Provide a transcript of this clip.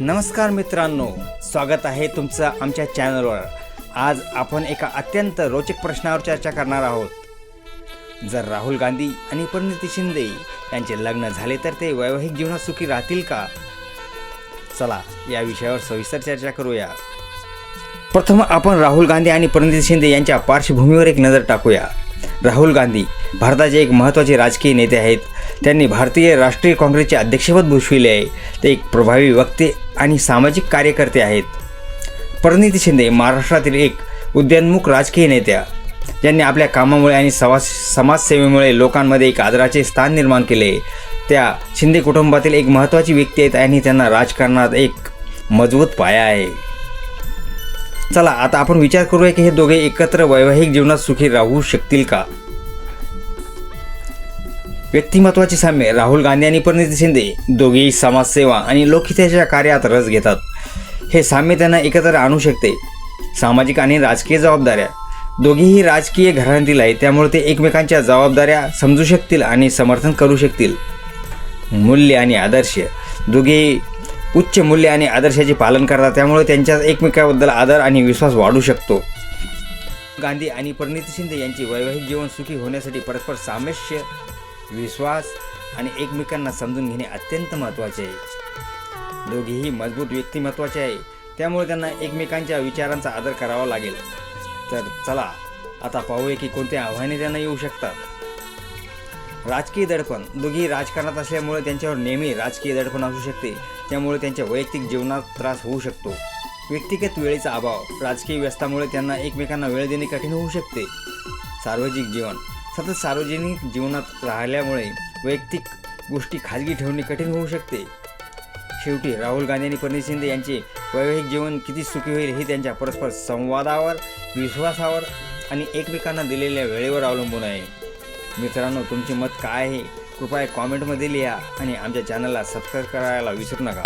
नमस्कार मित्रांनो स्वागत आहे तुमचं आमच्या चॅनलवर. आज आपण एका अत्यंत रोचक प्रश्नावर चर्चा करणार आहोत. जर राहुल गांधी आणि परिणिती शिंदे यांचे लग्न झाले तर ते वैवाहिक जीवनात सुखी राहतील का? चला या विषयावर सविस्तर चर्चा करूया. प्रथम आपण राहुल गांधी आणि परिणिती शिंदे यांच्या पार्श्वभूमीवर एक नजर टाकूया. राहुल गांधी भारताचे एक महत्त्वाचे राजकीय नेते आहेत. त्यांनी भारतीय राष्ट्रीय काँग्रेसचे अध्यक्षपद भूषविले आहे. ते एक प्रभावी वक्ते आणि सामाजिक कार्यकर्ते आहेत. परिणिती शिंदे महाराष्ट्रातील एक उद्यानमुख राजकीय नेत्या. ज्यांनी आपल्या कामामुळे आणि समाज समाजसेवेमुळे लोकांमध्ये एक आदराचे स्थान निर्माण केले. त्या शिंदे कुटुंबातील एक महत्त्वाची व्यक्ती आहेत आणि त्यांना राजकारणात एक मजबूत पाया आहे. चला आता आपण विचार करूया की हे दोघे एकत्र वैवाहिक जीवनात सुखी राहू शकतील का? व्यक्तिमत्वाची साम्य राहुल गांधी आणि परिणिती शिंदे दोघेही समाजसेवा आणि लोकहिताच्या कार्यात रस घेतात. हे साम्य त्यांना एकत्र आणू शकते. सामाजिक आणि राजकीय जबाबदाऱ्या. दोघेही राजकीय घराण्यातील आहेत त्यामुळे ते एकमेकांच्या जबाबदाऱ्या समजू शकतील आणि समर्थन करू शकतील. मूल्य आणि आदर्श. दोघे उच्च मूल्य आणि आदर्शाचे पालन करतात त्यामुळे त्यांच्यात एकमेकाबद्दल आदर आणि विश्वास वाढू शकतो. गांधी आणि परिणिती शिंदे यांचे वैवाहिक जीवन सुखी होण्यासाठी परस्पर सामस्य विश्वास आणि एकमेकांना समजून घेणे अत्यंत महत्त्वाचे आहे. दोघेही मजबूत व्यक्तिमत्वाचे आहे. त्यामुळे त्यांना एकमेकांच्या विचारांचा आदर करावा लागेल. तर चला आता पाहूया की कोणते आव्हाने त्यांना येऊ शकतात. राजकीय दडपण. दोघी राजकारणात असल्यामुळे त्यांच्यावर नेहमी राजकीय दडपण असू शकते. त्यामुळे त्यांच्या वैयक्तिक जीवनात त्रास होऊ शकतो. व्यक्तिगत वेळेचा अभाव. राजकीय व्यस्तामुळे त्यांना एकमेकांना वेळ देणे कठीण होऊ शकते. सार्वजनिक जीवन. सतत सार्वजनिक जीवनात राहिल्यामुळे वैयक्तिक गोष्टी खाजगी ठेवणे कठीण होऊ शकते. शेवटी राहुल गांधी आणि परिणित शिंदे यांचे वैवाहिक जीवन किती सुखी होईल हे त्यांच्या परस्पर संवादावर विश्वासावर आणि एकमेकांना दिलेल्या वेळेवर अवलंबून आहे. मित्रांनो तुमचे मत काय आहे? कृपया कॉमेंटमध्ये लिहा आणि आमच्या चॅनलला सबस्क्राईब करायला विसरू नका.